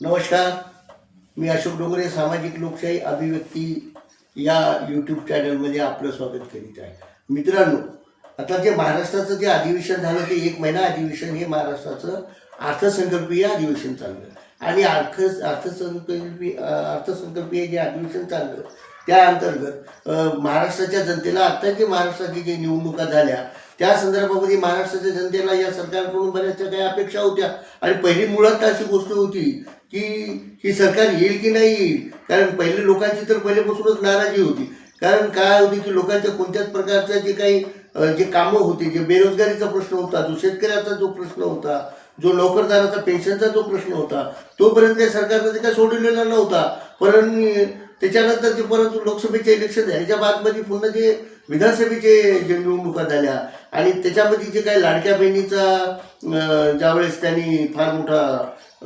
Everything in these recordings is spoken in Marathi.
नमस्कार. मी अशोक डोंगरे सामाजिक लोकशाही अभिव्यक्ती या यूट्यूब चॅनलमध्ये आपलं स्वागत करीत आहे. मित्रांनो आता जे महाराष्ट्राचं जे अधिवेशन झालं ते एक महिना अधिवेशन हे महाराष्ट्राचं अर्थसंकल्पीय अधिवेशन चाललं. आणि अर्थ अर्थसंकल्पीय अर्थसंकल्पीय जे अधिवेशन चाललं त्या अंतर्गत महाराष्ट्राच्या जनतेला आत्ता जे महाराष्ट्राची जे निवडणुका झाल्या त्या संदर्भामध्ये महाराष्ट्राच्या जनतेला या सरकारकडून बऱ्याचशा काही अपेक्षा होत्या. आणि पहिली मुळात अशी गोष्ट होती की ही सरकार येईल की नाही येईल? कारण पहिले लोकांची तर पहिल्यापासूनच नाराजी होती. कारण काय होती की लोकांच्या कोणत्याच प्रकारचं जे काही जे कामं होते जे बेरोजगारीचा प्रश्न होता जो शेतकऱ्याचा जो प्रश्न होता जो नोकरदाराचा पेन्शनचा जो प्रश्न होता तोपर्यंत काही सरकारनं ते काय सोडलेला नव्हता. परंतु त्याच्यानंतर जे परंतु लोकसभेचे इलेक्शन ह्याच्या बादमध्ये पुन्हा जे विधानसभेचे जे निवडणुका झाल्या आणि त्याच्यामध्ये जे काही लाडक्या बहिणीचा ज्यावेळेस त्यांनी फार मोठा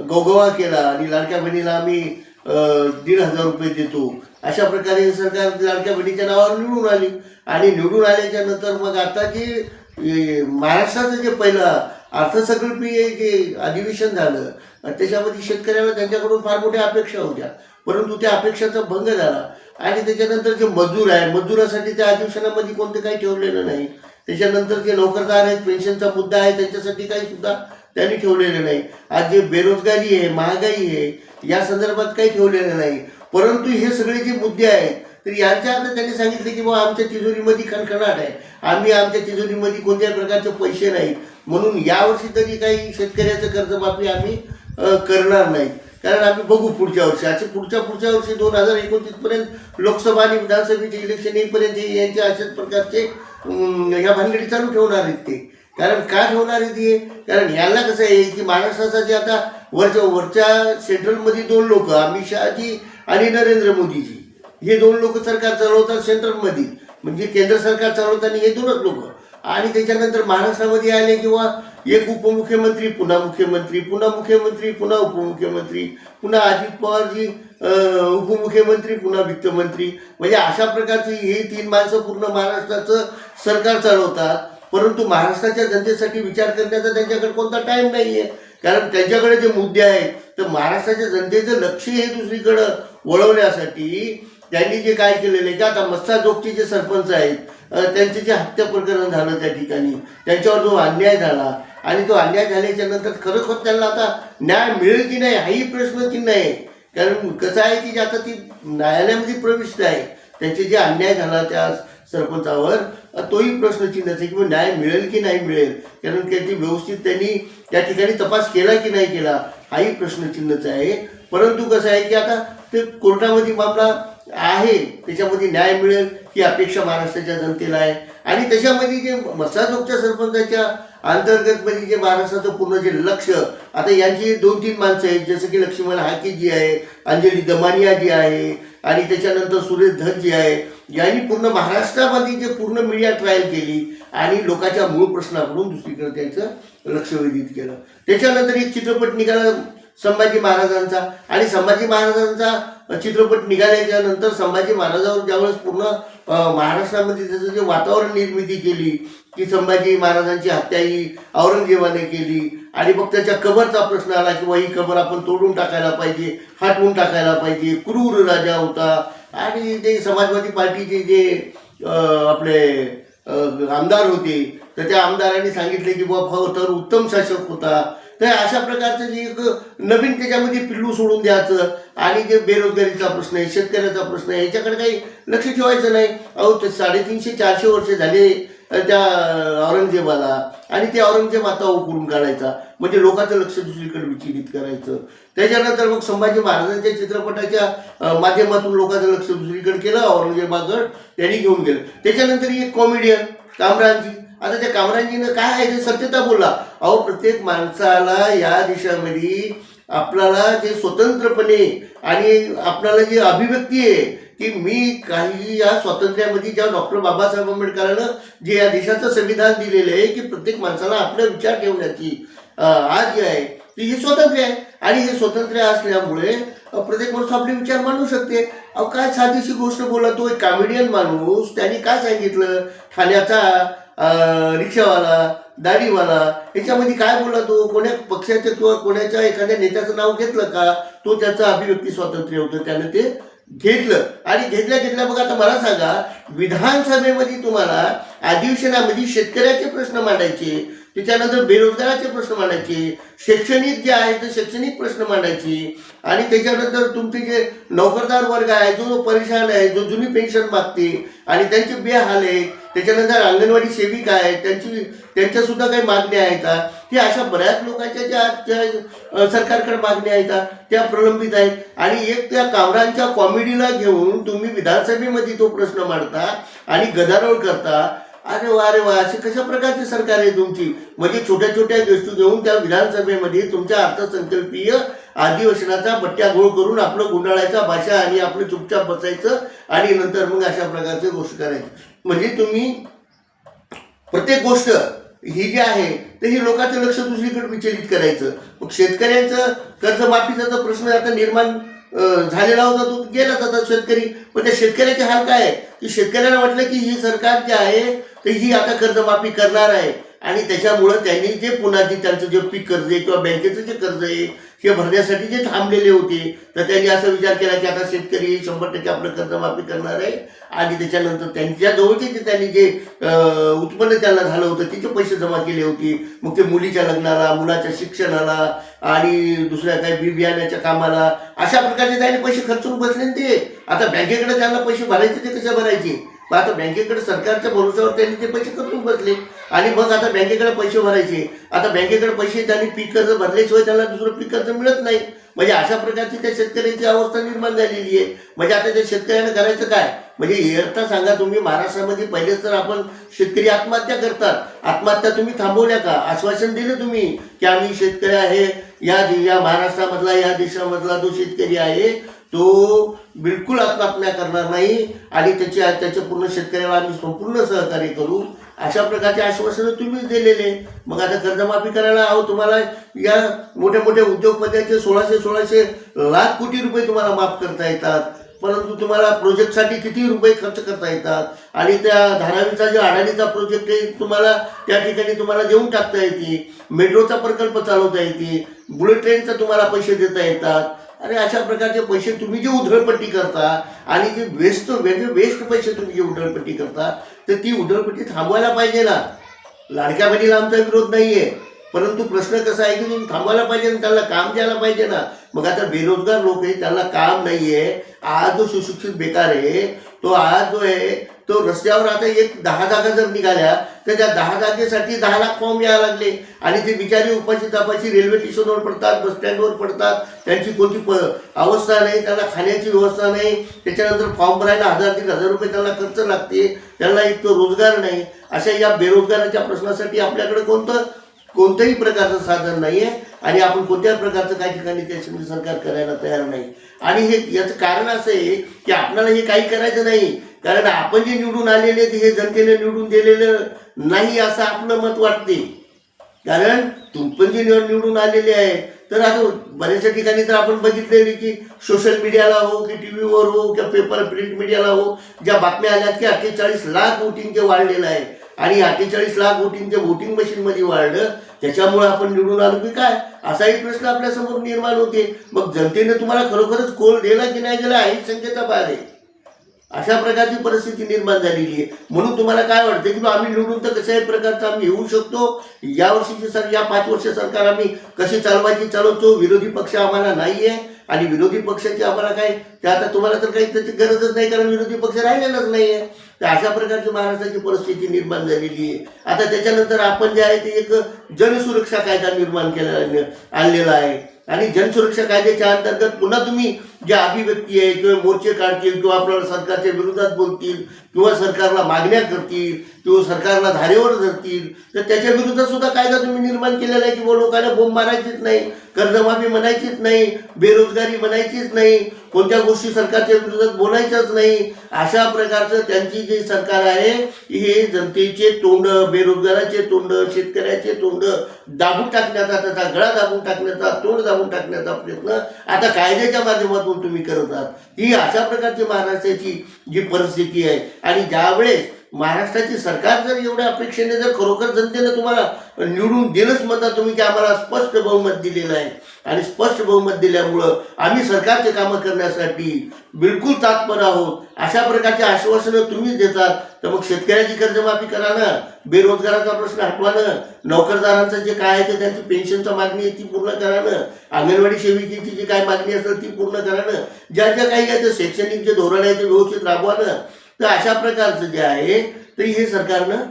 गौगवा केला आणि लाडक्या बहिणीला आम्ही दीड हजार रुपये देतो. अशा प्रकारे हे सरकार लाडक्या बहिणीच्या नावावर निवडून आली. आणि निवडून आल्याच्यानंतर मग आता जे महाराष्ट्राचं जे पहिलं अर्थसंकल्पीय जे अधिवेशन झालं त्याच्यामध्ये शेतकऱ्याला त्यांच्याकडून फार मोठ्या अपेक्षा होत्या. परंतु त्या अपेक्षाचा भंग झाला. आणि त्याच्यानंतर जे मजूर आहे मजुरासाठी त्या अधिवेशनामध्ये कोणते काही ठेवलेलं नाही. त्याच्यानंतर जे नोकरदार आहेत पेन्शनचा मुद्दा आहे त्यांच्यासाठी काही सुद्धा त्यांनी ठेवलेलं नाही. आज जे बेरोजगारी आहे महागाई आहे या संदर्भात काही ठेवलेलं नाही. परंतु हे सगळे जे मुद्दे आहेत तर यांच्या आता त्यांनी सांगितले की बाबा आमच्या तिजोरीमध्ये खणखणाट आहे. आम्ही आमच्या तिजोरीमध्ये कोणत्याही प्रकारचे पैसे नाहीत म्हणून यावर्षी तरी काही शेतकऱ्याचं कर्जमाफी आम्ही करणार नाही. कारण आम्ही बघू पुढच्या वर्षी. असे पुढच्या पुढच्या वर्षी दोन हजार एकोणतीस पर्यंत लोकसभा आणि विधानसभेचे इलेक्शन येईपर्यंत यांचे यांच्या अशाच प्रकारचे ह्या भानगडी चालू ठेवणार आहेत ते. कारण का ठेवणार आहेत हे? कारण यांना कसं आहे की महाराष्ट्राचा जे आता वरच्या वरच्या सेंट्रलमध्ये दोन लोक अमित शहाजी आणि नरेंद्र मोदीजी. हे दोन लोक सरकार चालवतात सेंट्रलमध्ये म्हणजे केंद्र सरकार चालवताना हे दोनच लोक. आणि त्याच्यानंतर महाराष्ट्रामध्ये आले किंवा एक उपमुख्यमंत्री पुन्हा मुख्यमंत्री पुन्हा मुख्यमंत्री पुन्हा उपमुख्यमंत्री पुन्हा अजित पवारजी उपमुख्यमंत्री पुन्हा वित्तमंत्री. म्हणजे अशा प्रकारची हे तीन माणसं पूर्ण महाराष्ट्राचं सरकार चालवतात. परंतु महाराष्ट्राच्या जनतेसाठी विचार करण्याचा त्यांच्याकडे कोणता टाईम नाही आहे कारण त्यांच्याकडे जे मुद्दे आहेत तर महाराष्ट्राच्या जनतेचं लक्ष हे दुसरीकडं वळवण्यासाठी त्यांनी जे काय केलेलं आहे की आता मस्साजोगचे जे सरपंच आहेत त्यांचे जे हत्या प्रकरण झालं त्या ठिकाणी त्यांच्यावर जो अन्याय झाला आणि तो अन्याय झाल्याच्यानंतर खरोखर त्यांना आता न्याय मिळेल की नाही हाही प्रश्नचिन्ह आहे. कारण कसं आहे की जे आता ती न्यायालयामध्ये प्रविष्ट आहे त्यांचे जे अन्याय झाला त्या सरपंचावर तोही प्रश्नचिन्हच आहे की न्याय मिळेल की नाही मिळेल. कारण त्याची व्यवस्थित त्यांनी त्या ठिकाणी तपास केला की नाही केला हाही प्रश्नचिन्हच आहे. परंतु कसं आहे की आता ते कोर्टामध्ये मामला आहे त्याच्यामध्ये न्याय मिळेल ही अपेक्षा महाराष्ट्राच्या जनतेला आहे. आणि त्याच्यामध्ये जे मसाजोगच्या सरपंचाच्या अंतर्गत म्हणजे जे महाराष्ट्राचं पूर्ण जे लक्ष आता यांची दोन तीन माणसं आहेत जसं की लक्ष्मण हाकी जी आहे अंजली दमानिया जी आहे आणि त्याच्यानंतर सुरेश धन जी आहे यांनी पूर्ण महाराष्ट्रामध्ये जे पूर्ण मीडिया ट्रायल केली आणि लोकांच्या मूळ प्रश्नाकडून दुसरीकडे त्यांचं लक्ष वेधित केलं. त्याच्यानंतर एक चित्रपट निघाला संभाजी महाराजांचा आणि संभाजी महाराजांचा चित्रपट निघाल्याच्या नंतर संभाजी महाराजावर ज्यावेळेस पूर्ण महाराष्ट्रामध्ये त्याचं जे वातावरण निर्मिती केली की संभाजी महाराजांची हत्या ही औरंगजेबाने केली. आणि मग त्याच्या कबरचा प्रश्न आला किंवा ही कबर आपण तोडून टाकायला पाहिजे हटवून टाकायला पाहिजे क्रूर राजा होता. आणि ते समाजवादी पार्टीचे जे आपले आमदार होते तर त्या आमदारांनी सांगितले की बाबा तर उत्तम शासक होता. तर अशा प्रकारचं जे एक नवीन त्याच्यामध्ये पिल्लू सोडून द्यायचं आणि जे बेरोजगारीचा प्रश्न आहे शेतकऱ्याचा प्रश्न आहे याच्याकडे काही लक्ष ठेवायचं नाही. अहो ते साडेतीनशे चारशे वर्ष झाले त्या औरंगजेबाला. आणि ते औरंगजेब आता उकरून काढायचा. म्हणजे लोकांचं लक्ष दुसरीकडे विचलित करायचं. त्याच्यानंतर मग संभाजी महाराजांच्या चित्रपटाच्या माध्यमातून लोकांचं लक्ष दुसरीकडे केलं औरंगजेबागड त्यांनी घेऊन गेलं. त्याच्यानंतर एक कॉमेडियन कामरानजी आता त्या कामरानजीनं काय आहे ते सत्यता बोलला अहो प्रत्येक माणसाला या देशामध्ये आपल्याला जे स्वतंत्रपणे आणि आपल्याला जी अभिव्यक्ती आहे की मी काही या स्वातंत्र्यामध्ये ज्या डॉक्टर बाबासाहेब आंबेडकरानं जे या देशाचं संविधान दिलेलं आहे की प्रत्येक माणसाला आपला विचार ठेवण्याची आज जी आहे ती हे स्वातंत्र्य आहे. आणि हे स्वातंत्र्य असल्यामुळे प्रत्येक माणूस आपले विचार मांडू शकते. अहो काय साधीशी गोष्ट बोला तो एक कॉमेडियन माणूस त्यांनी काय सांगितलं? ठाण्याचा रिक्षावाला दाढीवाला याच्यामध्ये काय बोलला तो कोण्या पक्षाचं किंवा कोणाच्या एखाद्या नेत्याचं नाव घेतलं का? तो त्याचं अभिव्यक्ती स्वातंत्र्य होतं त्यानं ते घेतलं. आणि घेतल्या घेतल्या बघा आता मला सांगा विधानसभेमध्ये तुम्हाला अधिवेशनामध्ये शेतकऱ्याचे प्रश्न मांडायचे. त्याच्यानंतर बेरोजगाराचे प्रश्न मांडायचे शैक्षणिक जे आहे ते शैक्षणिक प्रश्न मांडायचे आणि त्याच्यानंतर तुमचे जे नोकरदार वर्ग आहे जो परेशान आहे जो जुनी पेन्शन मागते आणि त्यांचे बेहाल आहे त्याच्यानंतर अंगणवाडी सेविका आहेत त्यांची त्यांच्या सुद्धा काही मागण्या आहेत का की अशा बऱ्याच लोकांच्या ज्या ज्या सरकारकडे मागण्या आहेत का त्या प्रलंबित आहेत. आणि एक त्या कामरांच्या कॉमेडीला घेऊन तुम्ही विधानसभेमध्ये तो प्रश्न मांडता आणि गदारोळ करता. अरे वा अरे वा अशी कशा प्रकारची सरकार आहे तुमची? म्हणजे छोट्या छोट्या गोष्टी घेऊन त्या विधानसभेमध्ये तुमच्या अर्थसंकल्पीय अधिवेशनाचा बट्ट्या गोळ करून आपलं गुंडाळायचा भाषा आणि आपलं चुपचाप बसायचं आणि नंतर मग अशा प्रकारचे गोष्ट करायची. म्हणजे तुम्ही प्रत्येक गोष्ट ही जी आहे तर ही लोकांचं लक्ष दुसरीकडे विचलित करायचं. मग शेतकऱ्यांचं कर्जमाफीचा तर प्रश्न आता निर्माण झालेला होता तो गेला जातात शेतकरी. पण त्या शेतकऱ्याचे हाल काय आहे? की शेतकऱ्यांना वाटलं की ही सरकार जे आहे तर ही आता कर्जमाफी करणार आहे. आणि त्याच्यामुळं त्यांनी जे पुन्हा जे त्यांचं जे पीक कर्ज आहे किंवा बँकेचं जे कर्ज आहे हे भरण्यासाठी जे थांबलेले होते तर त्यांनी असा विचार केला की आता शेतकरी शंभर टक्के आपलं कर्जमाफी करणार आहे. आणि त्याच्यानंतर त्यांच्या जवळचे जे त्यांनी जे उत्पन्न त्यांना झालं होतं तिचे पैसे जमा केले होते. मग ते मुलीच्या लग्नाला मुलाच्या शिक्षणाला आणि दुसऱ्या काही बी बियाण्याच्या कामाला अशा प्रकारचे त्यांनी पैसे खर्चून बसले ते आता बँकेकडे त्यांना पैसे भरायचे ते कसे भरायचे? मग आता बँकेकडे सरकारच्या भरोश्यावर त्यांनी ते पैसे खर्चून बसले. आणि मग आता बँकेकडे पैसे भरायचे. आता बँकेकडे पैसे त्यांनी पीक कर्ज भरल्याशिवाय त्यांना दुसरं पीक कर्ज मिळत नाही. म्हणजे अशा प्रकारची त्या शेतकऱ्यांची अवस्था निर्माण झालेली आहे. म्हणजे आता त्या शेतकऱ्यांना करायचं काय? म्हणजे हे सांगा तुम्ही महाराष्ट्रामध्ये पहिलेच तर आपण शेतकरी आत्महत्या करतात. आत्महत्या तुम्ही थांबवल्या का? आश्वासन दिलं तुम्ही की आम्ही शेतकरी आहे. या या महाराष्ट्रामधला या देशामधला जो शेतकरी आहे तो बिलकुल आत्महत्या करणार नाही. आणि त्याची त्याच्या पूर्ण शेतकऱ्याला आम्ही संपूर्ण सहकार्य करू. अशा प्रकारचे आश्वासनं तुम्हीच दिलेले. मग आता कर्जमाफी करायला अहो तुम्हाला या मोठ्या मोठ्या उद्योगपत्याचे सोळाशे सोळाशे लाख कोटी रुपये तुम्हाला माफ करता येतात. परंतु तुम्हाला प्रोजेक्टसाठी किती रुपये खर्च करता येतात? आणि त्या धारावीचा जो अडाणीचा प्रोजेक्ट आहे तुम्हाला त्या ठिकाणी तुम्हाला देऊन टाकता येते. मेट्रोचा प्रकल्प चालवता येते. बुलेट ट्रेनचा तुम्हाला पैसे देता येतात. अरे अशा प्रकारचे पैसे तुम्ही जे उधळपट्टी करता आणि जे वेस्ट वेगळे वेस्ट पैसे तुम्ही जे उधळपट्टी करता तर ती उधळपट्टी थांबवायला पाहिजे ना. लाडक्या बहिणीला आमचा विरोध नाहीये. परंतु प्रश्न कसा आहे की तुम्ही थांबवायला पाहिजे ना त्याला काम द्यायला पाहिजे ना. मग आता बेरोजगार लोक आहे त्याला काम नाहीये. आज जो सुशिक्षित बेकार आहे तो आज जो आहे तो रस्त्यावर आता एक दहा जागा जर निघाल्या तर त्या दहा जागेसाठी दहा लाख फॉर्म यायला लागले. आणि ते बिचारी उपाशी तापाशी रेल्वे स्टेशनवर पडतात बस स्टँडवर पडतात. त्यांची कोणती प अवस्था नाही त्यांना खाण्याची व्यवस्था नाही. त्याच्यानंतर फॉर्म भरायला हजार तीन हजार रुपये त्यांना खर्च लागते. त्यांना तो रोजगार नाही. अशा या बेरोजगाराच्या प्रश्नासाठी आपल्याकडे कोणतं कोणत्याही प्रकारचं साधन नाही आहे आणि आपण कोणत्याही प्रकारचं काही ठिकाणी त्या सरकार करायला तयार नाही. आणि हे याचं कारण असं आहे की आपल्याला हे काही करायचं नाही. कारण आपण जे निवडून आलेले हे जनतेने निवडून दिलेलं नाही असं आपलं मत वाटते. कारण तुमपण जे निवडून आलेले आहे तर आता बऱ्याचशा ठिकाणी तर आपण बघितलेली की सोशल मीडियाला हो की टी व्हीवर हो किंवा पेपर प्रिंट मीडियाला हो ज्या बातम्या आल्या की अठ्ठेचाळीस लाख वोटिंगचे वाढलेलं आहे. आणि अठ्ठेचाळीस लाख वोटिंगचे वोटिंग मशीनमध्ये वाढलं त्याच्यामुळे आपण निवडून आलो की काय? असाही प्रश्न आपल्यासमोर निर्माण होते. मग जनतेने तुम्हाला खरोखरच कोल दिला की नाही दिला ही बाहेर आहे अशा प्रकारची परिस्थिती निर्माण झालेली आहे. म्हणून तुम्हाला काय वाटतं की बा आम्ही निवडून तर कशाही प्रकारचं आम्ही येऊ शकतो? यावर्षीची सर या पाच वर्ष सरकार आम्ही कशी चालवायची चालवतो? विरोधी पक्ष आम्हाला नाही आहे आणि विरोधी पक्षाची आम्हाला काय ते आता तुम्हाला तर काही त्याची गरजच नाही कारण विरोधी पक्ष राहिलेलाच नाही आहे तर अशा प्रकारची महाराष्ट्राची परिस्थिती निर्माण झालेली आहे. आता त्याच्यानंतर आपण जे आहे ते एक जनसुरक्षा कायदा निर्माण केला आणलेला आहे. आणि जनसुरक्षा कायद्याच्या अंतर्गत पुन्हा तुम्ही ज्या अभिव्यक्ती आहे किंवा मोर्चे काढतील किंवा आपल्याला सरकारच्या विरोधात बोलतील किंवा सरकारला मागण्या करतील किंवा सरकारला धारेवर धरतील तर त्याच्या विरुद्ध सुद्धा कायदा तुम्ही निर्माण केलेला आहे की बो लोकांना बोंब मारायचीच नाही कर्जमाफी म्हणायचीच नाही बेरोजगारी म्हणायचीच नाही कोणत्या गोष्टी सरकारच्या विरोधात बोलायच्याच नाही अशा प्रकारचं त्यांची जी सरकार आहे हे जनतेचे तोंड बेरोजगाराचे तोंड शेतकऱ्याचे तोंड दाबून टाकण्याचा त्याचा गळा दाबून टाकण्याचा तोंड दाबून टाकण्याचा प्रयत्न आता कायद्याच्या माध्यमातून तुम्ही करत आहात. ही अशा प्रकारची महाराष्ट्राची जी परिस्थिती आहे. आणि ज्यावेळेस महाराष्ट्राचे सरकार जर एवढ्या अपेक्षेने जर खरोखर जनतेनं तुम्हाला निवडून दिलंच म्हणता तुम्ही की आम्हाला स्पष्ट बहुमत दिलेलं आहे. आणि स्पष्ट बहुमत दिल्यामुळं आम्ही सरकारचे कामं करण्यासाठी बिलकुल तात्पर आहोत. अशा प्रकारचे आश्वासनं तुम्हीच देतात. तर मग शेतकऱ्याची कर्जमाफी करा ना. बेरोजगाराचा प्रश्न हटवा ना. नोकरदारांचं जे काय आहे ते त्यांची पेन्शनचा मागणी आहे ती पूर्ण करा ना. अंगणवाडी सेविकेची जी काय मागणी असेल ती पूर्ण करा ना. ज्या ज्या काही आहे ते शैक्षणिक जे धोरण आहे ते व्यवस्थित राबवा ना. तर अशा प्रकारचं जे आहे तर हे सरकारनं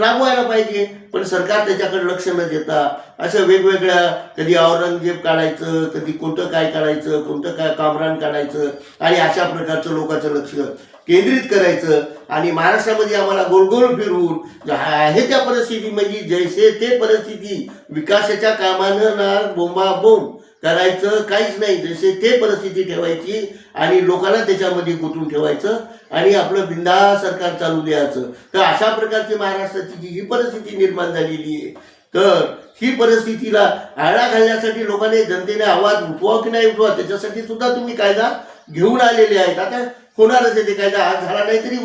राबवायला पाहिजे. पण सरकार त्याच्याकडे लक्ष न देता अशा वेगवेगळ्या कधी औरंगजेब काढायचं कधी कोणतं काय काढायचं कोणतं काय कामरान काढायचं आणि अशा प्रकारचं लोकांचं लक्ष केंद्रित करायचं. आणि महाराष्ट्रामध्ये आम्हाला गोलगोल फिरवून आहे त्या परिस्थितीमध्ये जैसे ते परिस्थिती विकासाच्या कामानं ना बोंबाबोंब करायचं काहीच नाही. जसे ते परिस्थिती ठेवायची आणि लोकांना त्याच्यामध्ये गुंतून ठेवायचं आणि आपलं बिंदा सरकार चालू द्यायचं. तर अशा प्रकारची महाराष्ट्राची जी ही परिस्थिती निर्माण झालेली आहे तर ही परिस्थितीला आळा घालण्यासाठी लोकांनी जनतेने आवाज उठवा की नाही उठवा त्याच्यासाठी सुद्धा तुम्ही कायदा घेऊन आलेले आहेत. आता होणारच आहे ते कायदा. आज झाला नाही तरी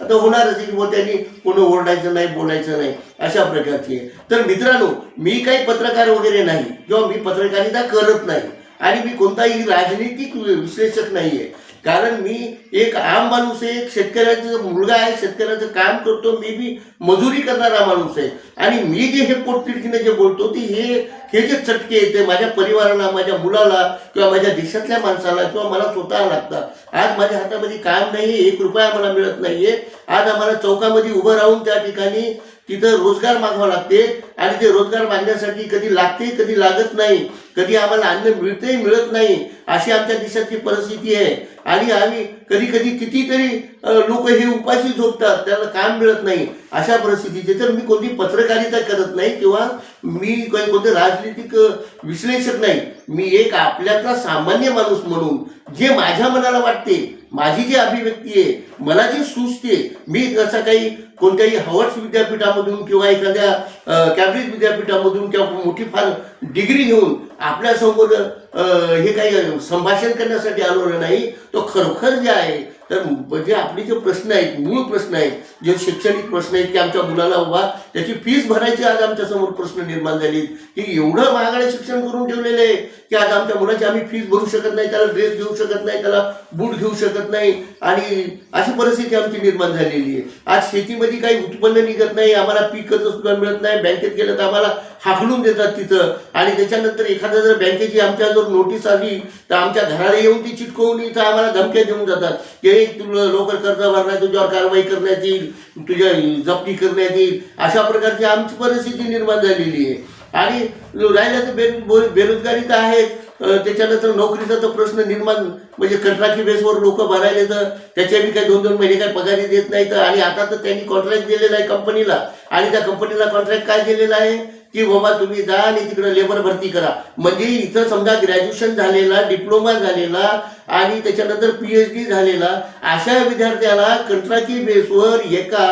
आता होणारच आहे. की मग त्यांनी कोणी ओरडायचं नाही बोलायचं नाही अशा प्रकारची आहे. तर मित्रांनो मी काही पत्रकार वगैरे नाही किंवा मी पत्रकारिता करत नाही आणि मी कोणताही राजनीतिक विश्लेषक नाही आहे कारण मी एक आम माणूस आहे एक शेतकऱ्याचा मुलगा आहे शेतकऱ्याचं काम करतो मी बी मजुरी करणारा माणूस आहे. आणि मी जे हे पोटतिडकीने जे बोलतो ते हे हे जे चटके येते माझ्या परिवाराला माझ्या मुलाला किंवा माझ्या देशातल्या माणसाला किंवा मला स्वतः लागतात. आज माझ्या हातामध्ये काम नाही एक रुपया मला मिळत नाहीये. आज आम्हाला चौकामध्ये उभं राहून त्या ठिकाणी तिथं रोजगार मागावा लागते आणि ते रोजगार मागण्यासाठी कधी लागते कधी लागत नाही कधी आम्हाला अन्न मिळते मिळत नाही अशी आमच्या देशाची परिस्थिती आहे. आणि आम्ही कधी कधी कितीतरी लोक हे उपाशी झोपतात त्याला काम मिळत नाही. अशा परिस्थितीचे तर मी कोणती पत्रकारिता करत नाही किंवा मी काही कोणते राजनीतिक विश्लेषक नाही. मी एक आपल्यातला सामान्य माणूस म्हणून जे माझ्या मनाला वाटते माझी जी अभिव्यक्ती आहे मला जी सुचते मी जसं काही कोणत्याही हवर्स विद्यापीठामधून किंवा एखाद्या कॅम्ब्रिज विद्यापीठामधून किंवा मोठी फार डिग्री घेऊन आपल्यासमोर हे काही संभाषण करण्यासाठी आलो नाही तो खरोखर जे आहे तर म्हणजे जे आपले जे प्रश्न आहेत मूळ प्रश्न आहेत जे शैक्षणिक प्रश्न आहेत की आमच्या मुलाला बाबा त्याची फीस भरायची आज आमच्यासमोर प्रश्न निर्माण झाली की एवढं महागडे शिक्षण करून ठेवलेलं आहे की आज आमच्या मुलाची आम्ही फीस भरू शकत नाही त्याला ड्रेस घेऊ शकत नाही त्याला बूट घेऊ शकत नाही आणि अशी परिस्थिती आमची निर्माण झालेली आहे. आज शेतीमध्ये काही उत्पन्न निघत नाही आम्हाला पीक कर्ज सुद्धा मिळत नाही बँकेत गेलं तर आम्हाला हाकलून देतात तिथं आणि त्याच्यानंतर एखाद्या जर बँकेची आमच्या जर नोटीस आली तर आमच्या घराला येऊन ती चिटकवून इथं आम्हाला धमक्या देऊन जातात की "ए, तुला लवकर कर्ज भरणार तुझ्यावर कारवाई करण्यात येईल तुझ्या जप्ती करण्यात येईल. अशा प्रकारची आमची परिस्थिती निर्माण झालेली आहे. आणि राहिलं तर बे बेरोजगारी तर आहे त्याच्यानंतर नोकरीचा तर प्रश्न निर्माण म्हणजे कंत्राटी बेसवर लोक भरायले तर त्याच्या बी काही दोन दोन महिने काही पगारी देत नाही तर आणि आता तर त्यांनी कॉन्ट्रॅक्ट दिलेला आहे कंपनीला. आणि त्या कंपनीला कॉन्ट्रॅक्ट काय दिलेला आहे? की बाबा तुम्ही जा आणि तिकडे लेबर भरती करा. म्हणजे इथं समजा ग्रॅज्युएशन झालेला डिप्लोमा झालेला आणि त्याच्यानंतर पीएच डी झालेला अशा विद्यार्थ्याला कंत्राटी बेसवर एका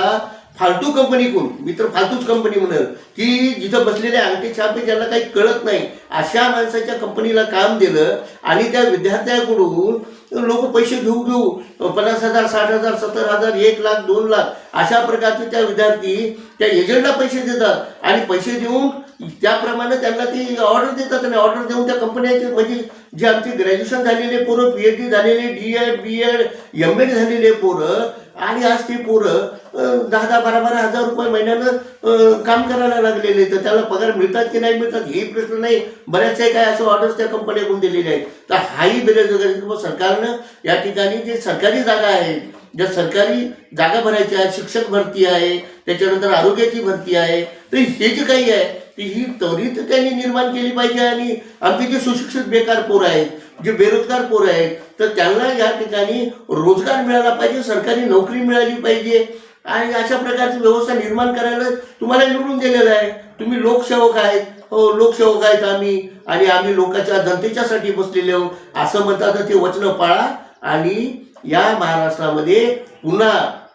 फालतू कंपनीकडून मी तर फालतूच कंपनी म्हणेल की जिथं बसलेले अंगठे छापे ज्यांना काही कळत नाही अशा माणसाच्या कंपनीला काम दिलं आणि त्या विद्यार्थ्याकडून लोक पैसे घेऊ घेऊ पन्नास हजार साठ हजार सत्तर हजार एक लाख दोन लाख अशा प्रकारचे त्या विद्यार्थी त्या एजंटला पैसे देतात. आणि पैसे देऊन त्याप्रमाणे त्यांना ती ऑर्डर देतात आणि ऑर्डर देऊन त्या कंपन्याचे म्हणजे जे आमचे ग्रॅज्युएशन झालेले पोरं पी एच डी झालेले D Ed B Ed M Ed झालेले पोरं आणि आज ती पोरं दहा दहा बारा बारा हजार रुपये महिन्यानं काम करायला लागलेले तर त्याला पगार मिळतात की नाही मिळतात हे प्रश्न नाही. बऱ्याचशा काय असं ऑर्डर्स त्या कंपन्याकडून दिलेले आहेत. तर हाही बेरोजगारी सरकारनं या ठिकाणी जे सरकारी जागा आहेत ज्या सरकारी जागा भरायच्या आहेत शिक्षक भरती आहे त्याच्यानंतर आरोग्याची भरती आहे तर हे जे काही आहे ती ही त्वरित त्यांनी निर्माण केली पाहिजे आणि आमचे जे सुशिक्षित बेकार पोरं आहेत जे बेरोजगार पोरं आहेत तर त्यांना या ठिकाणी रोजगार मिळाला पाहिजे सरकारी नोकरी मिळाली पाहिजे. आणि अशा प्रकारची व्यवस्था निर्माण करायला तुम्हाला निवडून दिलेलं आहे. तुम्ही लोकसेवक आहेत. हो लोकसेवक आहेत आम्ही. आणि आम्ही लोकांच्या जनतेच्यासाठी बसलेले आहोत. असं म्हणतात तर ते वचनं पाळा. आणि या महाराष्ट्रामध्ये पुन्हा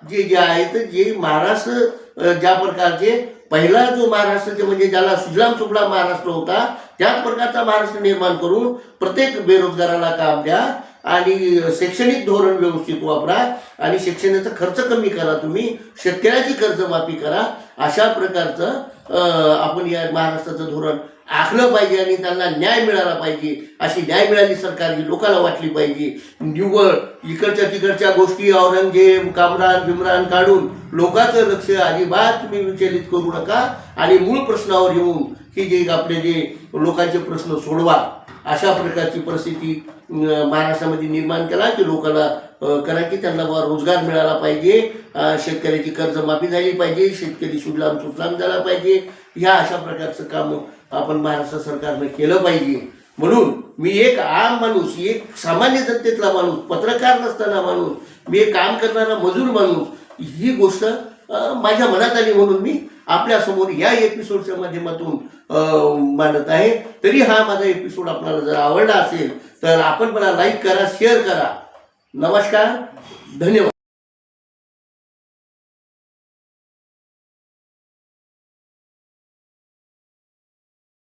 जे जे आहेत जे महाराष्ट्र ज्या प्रकारचे पहिला जो महाराष्ट्राचे म्हणजे ज्याला सुजलाम सुगडा महाराष्ट्र होता त्याच प्रकारचा महाराष्ट्र निर्माण करून प्रत्येक बेरोजगाराला काम द्या. आणि शैक्षणिक धोरण व्यवस्थित वापरा आणि शिक्षणाचा खर्च कमी करा तुम्ही शेतकऱ्याची कर्जमाफी करा. अशा प्रकारचं आपण या महाराष्ट्राचं धोरण आखलं पाहिजे आणि त्यांना न्याय मिळाला पाहिजे. अशी न्याय मिळाली सरकार ही लोकांना वाटली पाहिजे. निव्वळ इकडच्या तिकडच्या गोष्टी औरंगजेब कामरान बिमरान काढून लोकांचं लक्ष अजिबात तुम्ही विचलित करू नका. आणि मूळ प्रश्नावर येऊन की जे आपले जे लोकांचे प्रश्न सोडवा. अशा प्रकारची परिस्थिती महाराष्ट्रामध्ये निर्माण केला की लोकांना करा की त्यांना बा रोजगार मिळाला पाहिजे शेतकऱ्याची कर्जमाफी झाली पाहिजे शेतकरी सुडलाम सुफलाम झाला पाहिजे. ह्या अशा प्रकारचं काम आपण महाराष्ट्र सरकारनं केलं पाहिजे. म्हणून मी एक आम माणूस एक सामान्य जनतेतला माणूस पत्रकार नसताना माणूस मी एक काम करणारा मजूर माणूस ही गोष्ट माझ्या मनात आली म्हणून मी आपल्यासमोर या एपिसोडच्या माध्यमातून मांडत आहे. तरी हा माझा एपिसोड आपल्याला जर आवडला असेल तर आपण मला लाईक करा शेअर करा. नमस्कार. धन्यवाद.